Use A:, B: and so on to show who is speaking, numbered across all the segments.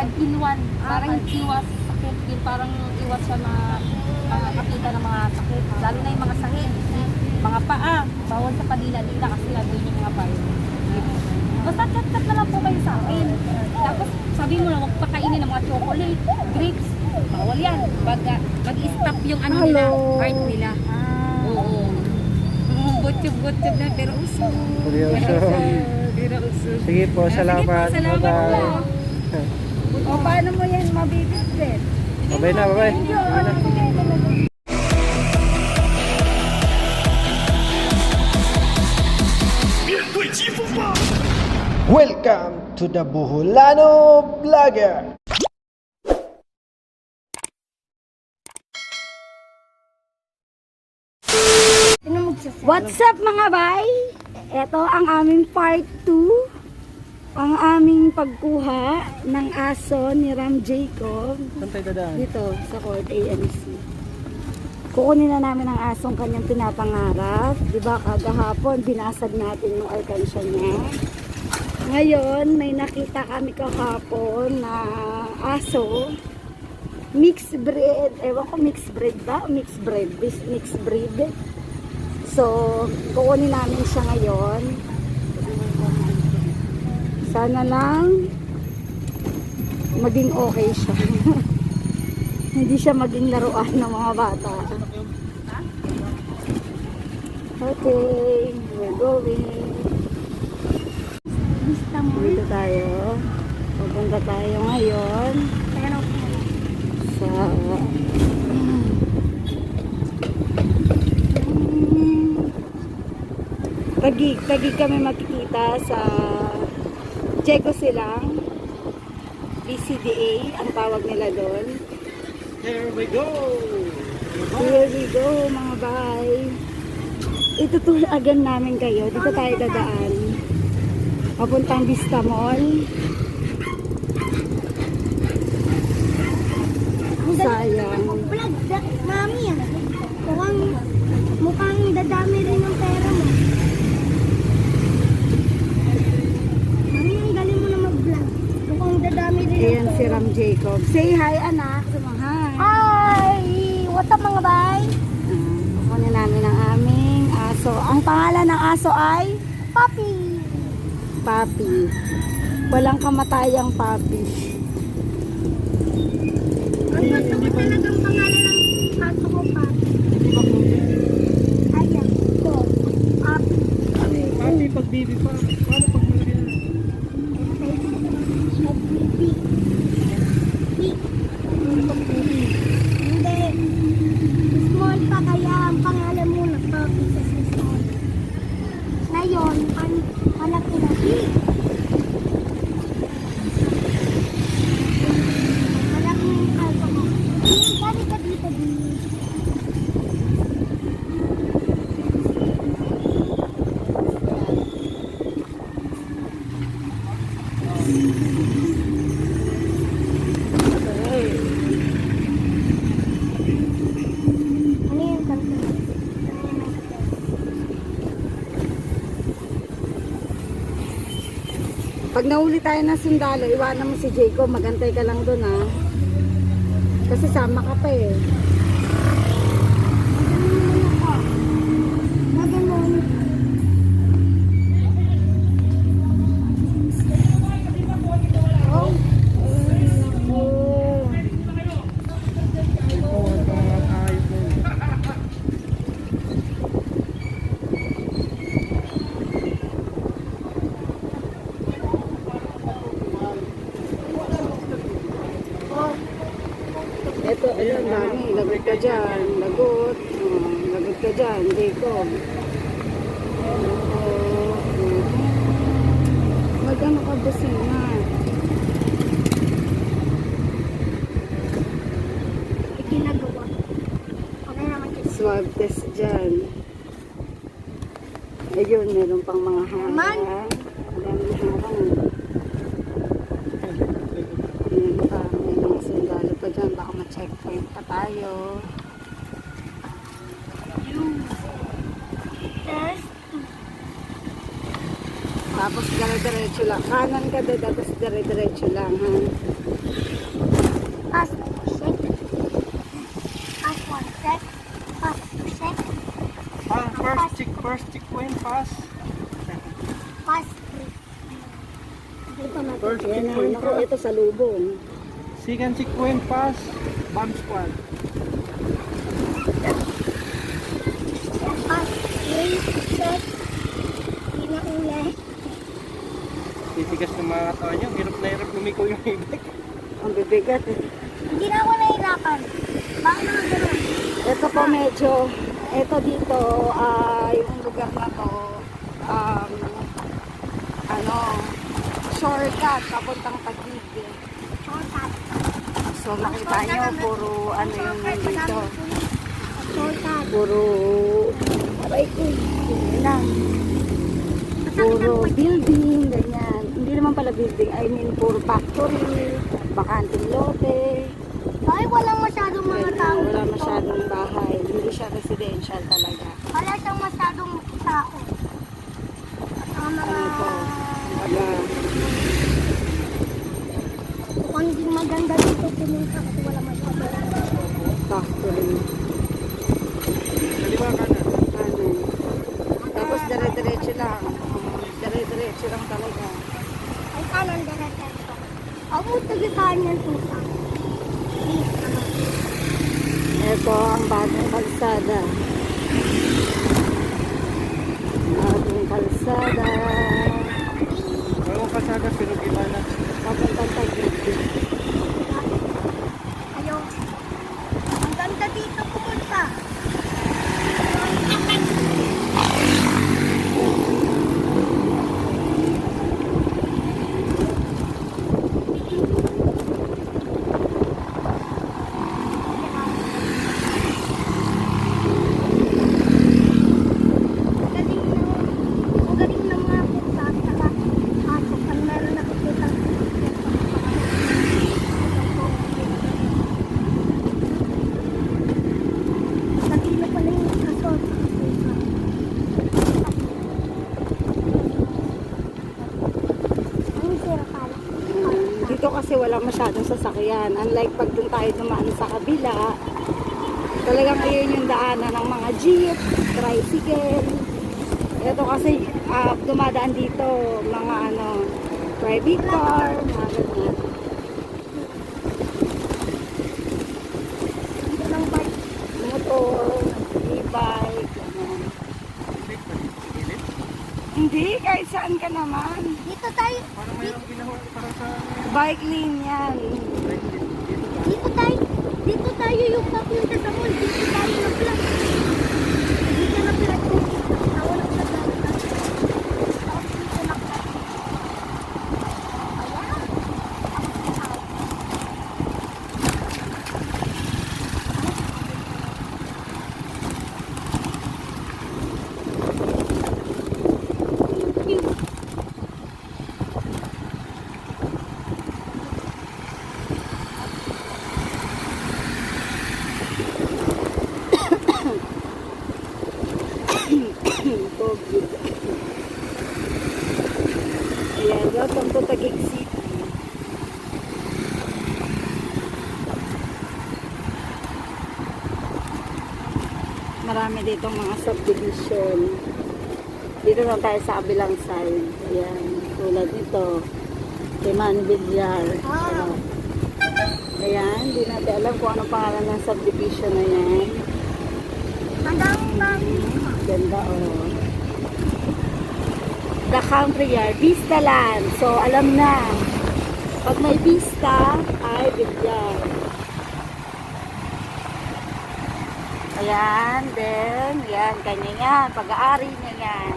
A: 5 in 1. Parang iwas sakit din. Parang iwas siya na makakakita ng mga sakit. Lalo na yung mga sahig. Mga paa. Bawal sa padila-dila kasi nandun yung mga virus. Basta chat-chat na lang po kayo sa akin. Tapos sabi mo na huwag pakainin ng mga chocolate, grapes. Bawal yan. Pag, ah, mag-stop yung ano nila, heart nila. Oo. Mm, Butyob-butyob na, pero uso.
B: Seryoso.
A: Pero uso.
B: Sige po,
A: Ah,
B: salamat.
A: Sige po, salamat
B: Bye-bye.
A: O, paano mo yan mabibigit?
B: Bye na, bye-bye. Bye na. Welcome to the Buholano Vlogger!
C: What's up mga bay? Ito ang aming part 2. Ang aming pagkuha ng aso ni Ram Jacob dito sa Court ANC. Kukunin na namin ang asong kanyang pinapangarap. Di ba kagahapon binasag natin yung alkansya niya. Ngayon may nakita kami kahapon na aso mixed breed. Ewan ko mixed breed ba? Mixed breed. Bis- Mixed breed. So, kukunin namin siya ngayon. Sana lang maging okay siya. Hindi siya maging laruan ng mga bata. Okay, we're going. Dito tayo. Pupunta tayo ngayon sa Tagig, tagig kami makikita sa Checo Silang BCDA ang tawag nila doon.
B: Here we go!
C: Here we go mga bay. Itutulagan namin kayo. Dito tayo dadaan. Papuntang Vista Mall. Sayang.
D: Mami ah. Mukhang, mukhang dadami rin yung pera mo. Mami, ang galing mo na mag-vlog. Mukhang dadami rin
C: Ayan
D: yung
C: si. Ram Jacob. Say hi anak. Sama hi.
D: Hi! What's up mga bay?
C: Ah, Kukunin namin ang aming aso. Ang pangalan ng aso ay
D: Papi!
C: Papi. Walang kamatayang Papi.
D: Ang gusto ko talagang pangalan ng aso ko, Papi. Ayan, ito. Papi.
B: Papi, pag baby pa. Paano pag malaki na?
D: Nag-baby. Hindi. Small pa kaya ang pangalan mo na Papi sa small. Ngayon, pan malaki na big. Malaki na yung kalpa mo. Big, balik ka dito, big. Ano yung kalpa mo?
C: Pag nahuli tayo ng sundalo, iwanan mo si Jacob. Magantay ka lang doon ha. Kasi sama ka pa eh. Ito, ayun, dami. Lagot ka dyan. Lagot. Oh, lagot ka dyan, Jacob. Oh, Magano ka busina?
D: ginagawa. Okay naman kasi.
C: Swab test dyan. Ayun, meron pang mga harang. dyan. Baka ma-checkpoint pa tayo. Tapos dire-diretso lang. Kanan ka doon, tapos dire-diretso lang. Ha? Pass to check.
B: Pass one check. Pass to check.
D: Ah, first pass. check, first check point, pass. Pass three. First check point. Ito sa lubong. Hindi na uli.
B: Titigas ng mga katawan niyo. Hirap na hirap lumiko yung ibig.
C: Ang bibigat eh.
D: Hindi na ako nahirapan. Bakit naman ganun?
C: Ito po medyo, ito dito, ah, yung lugar na to, um, ano, shortcut, papuntang Taguig. So nakita nyo, puro ano yung.
D: Shortcut.
C: Puro, aray ko, yun lang. Puro building, ganyan. Hindi naman pala building, I mean puro factory, bakanting lote.
D: Ay, walang masyadong mga tao.
C: wala
D: dito.
C: masyadong bahay. Hindi siya residential talaga.
D: Wala siyang masyadong tao. At ang mga...
C: Ano po? Wala.
D: Mukhang hindi maganda dito pumunta kasi wala masyadong
C: factory.
B: Kaliwa ka na.
C: Ano. Tapos dire-diretso lang. Dire-diretso lang talaga.
D: Ay, kanan diretso. Ako, tagitaan yan tuta. Please, naman.
C: Ito ang bagong kalsada. Bagong kalsada.
B: Kasada pero iba na.
C: Papuntang Taguig.
D: Ayaw. Ang ganda dito pumunta. Galing na. Ang galing ng mga pusa at saka aso. Pag meron nakikita. Nakita pala yung aso at saka pusa. Ang sira pala.
C: Dito kasi wala masyadong sasakyan. Unlike pag doon tayo dumaan sa kabila, talagang ayun yung daanan ng mga jeep, tricycle. Ito kasi ah, dumadaan dito mga ano, private car, mga ganyan.
D: Dito lang bike.
C: motor, e-bike, gano'n.
B: Gilid.
C: Hindi, kahit saan ka naman.
D: Dito tayo.
B: Parang mayroong ginawa para sa...
C: Bike lane yan.
D: Dito tayo. Dito tayo yung papunta sa mall. Dito tayo na plan. Dito na plan. Tawa na plan. Tapos dito na plan. Ayan.
C: COVID. Ayan, welcome to Taguig City. Marami dito mga subdivision. Dito lang tayo sa kabilang side. Ayan, tulad nito. Timan Villar.
D: Ah.
C: Ayan, di natin alam kung ano pangalan ng subdivision na yan.
D: Hanggang.
C: Ganda oh. The Country Yard, Vista Land. So, alam na. Pag may vista, ay bilyar. Ayan, then, yan, kanya yan. Pag-aari niya yan.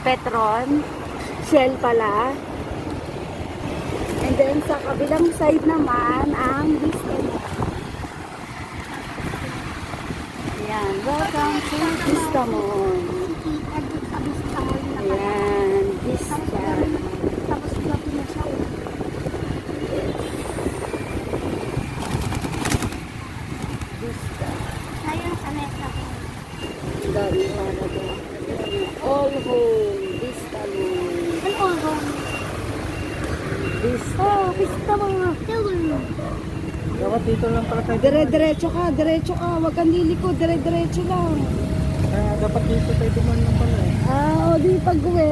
C: Petron, Shell pala. And then, sa kabilang side naman, ang Vista Land. Ayan, welcome to Vista Mall.
D: Kita dito sa Vista Mall na pala.
C: Ayan, Vista.
D: Tapos gabi na siya.
C: Vista.
D: Ngayon sa Mesa.
C: Ang dami pa na to. All home, Vista Mall.
D: Ay, all wrong.
C: Vista.
D: Oh, Vista Mall. Hello.
B: Dapat dito lang pala tayo.
C: Dire-diretso ka, diretso ka. Huwag kang liliko, dire-diretso lang.
B: Kaya dapat dito tayo duman lang pala eh.
C: Ah, o di pag-uwi.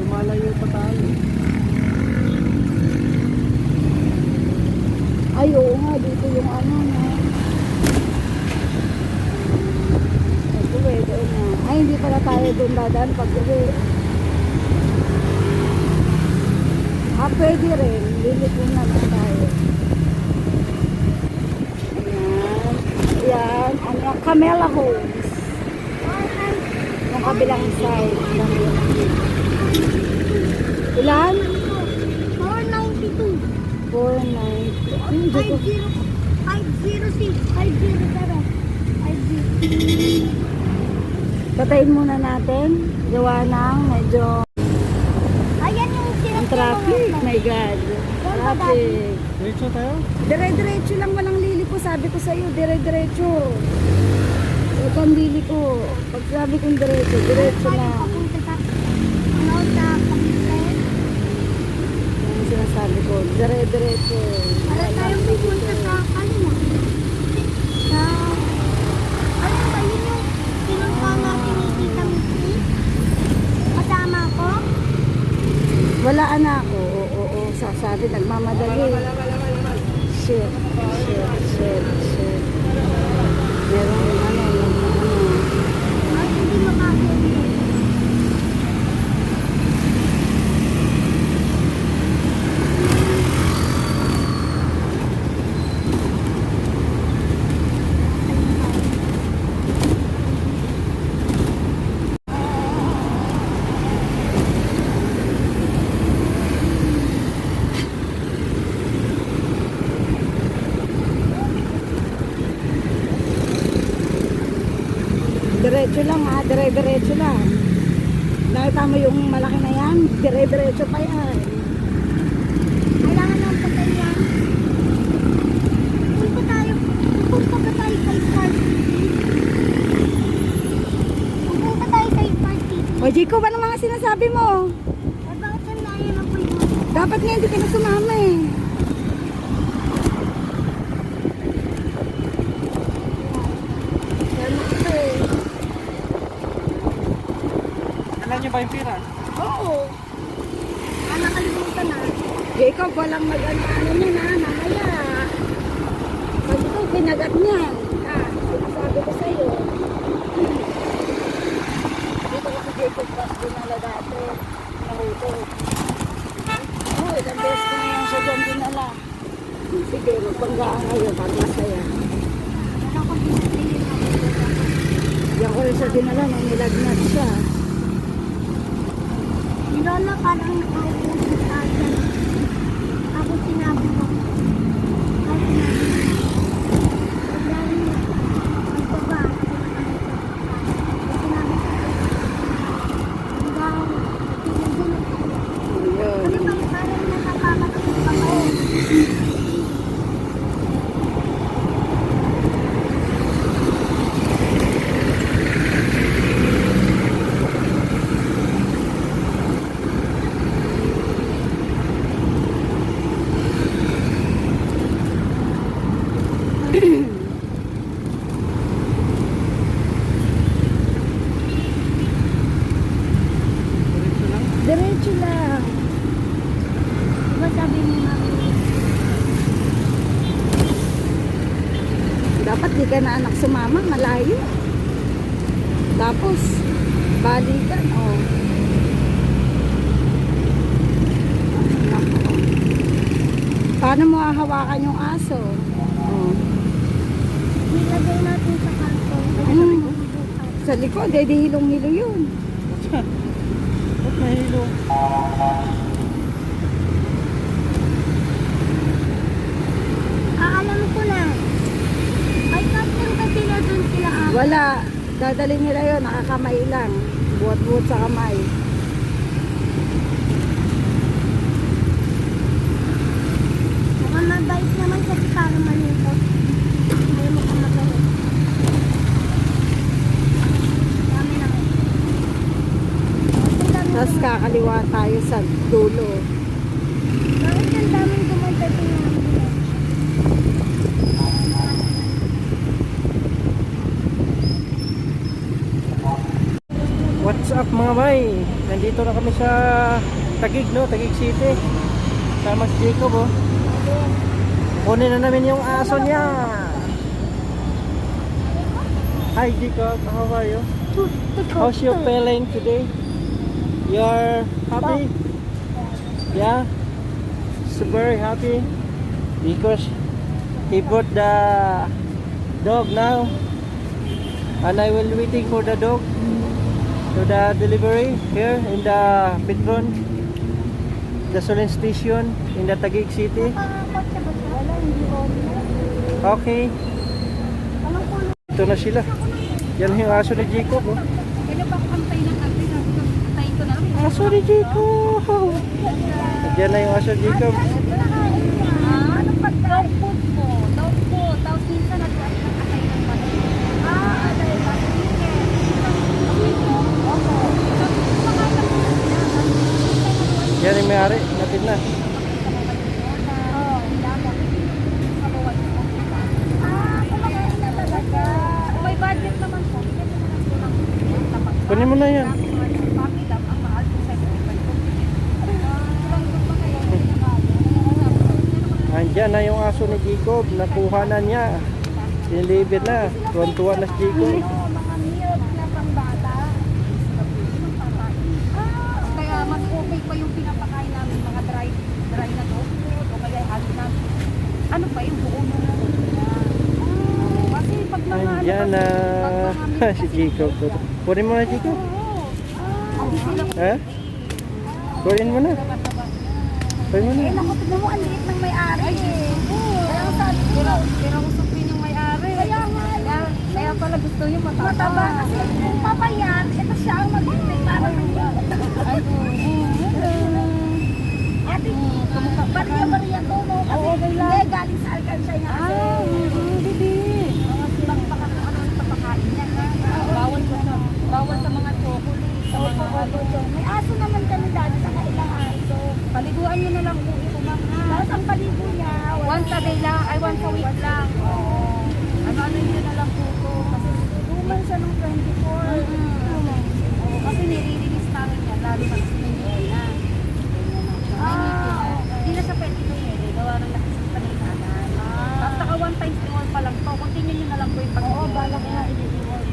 B: Lumalayo pa tayo.
C: Ay, oo nga, dito yung ano, no? Ito, eh, doon na. Ay, hindi pala tayo doon dadaan pag uwi. Ah, pwede rin. Liliko na lang tayo. Ayan. Ayan. Ano yung Camela Homes. Yung kabilang side. Ilan?
D: 492.
C: 490. Ano dito?
D: 50, 506, 507, 50.
C: Patayin muna natin. Gawa ng medyo
D: Ayan yung
C: ang
D: sirap
C: traffic. My God. Traffic.
B: Diretso tayo?
C: Dire-diretso lang walang liliko. Sabi ko sa iyo, dire-diretso. Huwag kang liliko. Pag sabi kong diretso, diretso
D: sa, ano, sa Pakistan.
C: Yan ang sinasabi ko. Dire-diretso.
D: Para tayong pupunta sa, ano mo? Sa, ano ba yun yung pinunta Tita Missy? Kasama ko?
C: Wala anak ko. Oo, oo, oo. Sasabi, nagmamadali. Shit. Shit, shit, shit. Meron ano, ano.
D: Ay, hindi makakita.
C: Diretso lang ha, dire-diretso lang. Nakita mo yung malaki na yan? Dire-diretso pa yan.
D: Kailangan ng patay yan. Punta tayo. Punta tayo? Punta tayo Smart City.
C: O Jacob, ano mga sinasabi mo?
D: Bakit layo ng puno?
C: Dapat nga hindi ka na sumama eh. Ano ka eh?
B: Alam niyo ba yung pira?
C: Oo.
D: Ah, nakalimutan na.
C: Jacob, walang mag-ano niya na, mamaya. Pag ito, kinagat niya. Ah, sinasabi ko sa'yo. Dito ko si Jacob pas dinala dati. Nahuto. Oo, ilang beses ko na yan siya dyan dinala. Sige, magpanggaan ngayon para masaya.
D: Ano
C: Yan ko rin siya dinala nung nilagnat siya.
D: Si Lola parang nakaupo sa akin. Ako sinabi ko. Ay, sinabi ko. Paglalim niya. Ang baba. Sinabi ko. Ang daw. Tinagulog ako.
C: Yun.
D: Ano ba parang nakakakatakot ako?
B: Diretso lang.
C: Diretso lang.
D: Diba sabi ni Mami?
C: Dapat di ka na anak sumama, malayo. Tapos, balikan, oh. Nako. Paano mo hahawakan yung aso? Oh.
D: Nilagay natin sa karton.
C: Mm. Sa likod, eh, di hilong-hilo yun.
B: Ba't nahilo?
D: Ah, alam ko na. Ay, papunta sila dun sila ah.
C: Wala. Dadalhin nila yun, nakakamay lang. Buhat-buhat sa kamay.
D: Mukhang mabait naman kasi parang malungkot. Ayaw mo kang mabait. Dami na.
C: Tapos kakaliwa tayo sa dulo.
D: Bakit ang daming dumadating na ambulance?
B: What's up mga bay? nandito na kami sa Tagig, no? Tagig City. Sama si Jacob, oh. Kunin na namin yung aso niya. Hi, Jacob. How are you? How's your feeling today? You're happy? Yeah? So very happy because he brought the dog now and I will waiting for the dog to the delivery here in the Petron gasoline station in the Taguig City. Okay. Ito na sila. Yan yung aso ni Jacob oh. Aso ni Jacob yan na yung aso ni Jacob
A: Ah, ano pa dog food mo? Dog food. Tapos minsan nag-atay ng mali.
D: Ah, ano yun?
A: Opo. Sabi ko, kumakain lang muna sila.
B: yan yung may-ari natin na
A: Oo, lamang. Kabawan ko.
D: Ah, kumakain na talaga.
A: Kung may budget naman po, bigyan mo na lang po ng tapat.
B: kunin mo na yan. Andyan na yung aso ni Jacob. Nakuha na niya. Deliver na. Tuwan-tuwa na si Jacob.
D: Ano, mga milk na pambata.
A: Ah, kaya mas okay pa yung pinapakain namin mga dry dry na to o kaya halo na ano pa yung buo nung Ah, kasi pag mga ano
B: Andyan na
A: pag mga
B: si Jacob. Kunin mo na Jacob. Ha? Kunin mo na. Kunin mo na.
D: Eh, naku, tignan mo, ang liit ng may-ari eh. Kaya ang sabi ko,
A: pero pero usapin yung may-ari.
D: Kaya nga,
A: Kaya, kaya pala gusto niyo mataba.
D: mataba kasi kung papayan, ito siya ang magbibig para ng
A: Ay, oo.
D: Ate,
A: Kamukha pa
D: bariya-bariya to, no? Kasi
A: Oo, okay lang.
D: hindi, galing sa Alcancia niya kasi.
A: Ah, hindi. Bang baka kung ano ang papakain niya. ha? Bawal sa bawal sa mga chocolate, sa mga ano.
D: May aso naman kami dati sa kailang aso.
A: Paliguan niyo na lang po ito, ma'am. ha?
D: Tapos ang paligo niya, wala.
A: Once a day lang, ay once a week lang. Oo. Ano-ano niyo na lang po ito. Kasi
D: Luman siya nung 24.
A: Oo, kasi nire-release namin yan, lalo na kasi may ngipin na. Ganyan na siya. May ngipin na. Hindi na siya pwede ito eh. Gawa ng nakisip pa na inanan. Tapos naka one time stimol pa lang to. Continue nyo na lang po yung pag
D: Oo, balak na i-reward.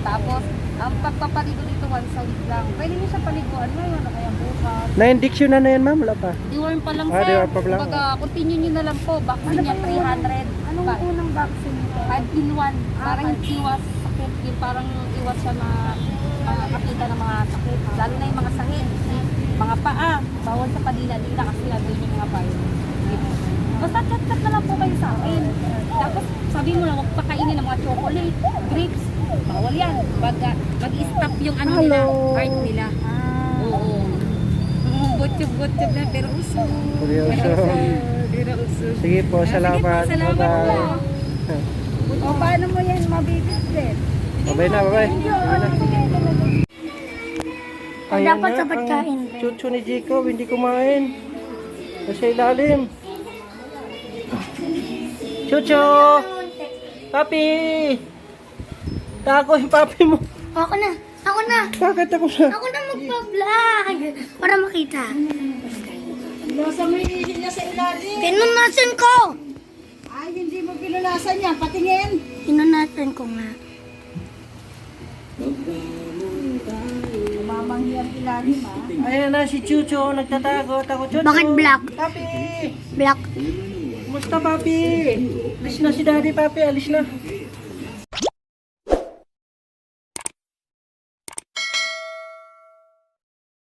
A: Tapos, ang pagpapaligo dito once a week lang. Pwede nyo siya paliguan ngayon o kaya bukas.
B: Na-indiction na na yan ma'am. Wala pa.
A: Deworm pa lang
B: Ah,
A: sir.
B: deworm pa lang.
A: Kumbaga, continue nyo na lang po. Vaccine niya 300.
D: Anong
A: Ba-
D: unang vaccine nito?
A: 5 in 1. Parang
D: Ah, five.
A: iwas sakit. Yung parang iwas siya na makakapita ng mga sakit. Lalo na yung mga sahid. Mga paa. Bawal sa padila-dila kasi nandun yung mga virus. Basta chat-chat na lang po kayo sa akin. Tapos sabi mo na huwag pakainin ng mga chocolate, grapes. Bawal yan. Baga, mag-stop yung ano nila,
C: Hello.
A: heart nila.
D: Ah.
A: Butyob-butyob na pero uso.
B: Seryoso.
A: Pero uso.
B: Sige po, salamat.
A: salamat
B: Bye-bye.
A: po.
D: O, paano mo yan
B: na, bye-bye. Bye na.
D: Ay,
B: Ayan
D: dapat sa pagkain.
B: Chuchu ni Jacob, hindi kumain. Nasa ilalim. Chuchu! Papi! Tago yung papi mo.
D: Ako na. Ako na.
B: Bakit ako na?
D: Ako na magpa-vlog. Para makita.
C: Nasa may nasa ilalim.
D: Pinunasan ko.
C: Ay, hindi mo pinunasan yan. Patingin.
D: Pinunasan ko nga.
C: Mamanghiyang ilalim ah.
B: Ayan na si Chuchu, nagtatago. Tago Chuchu.
D: Bakit black?
B: Papi!
D: Black.
B: Kumusta papi? Alis na si daddy papi, alis na.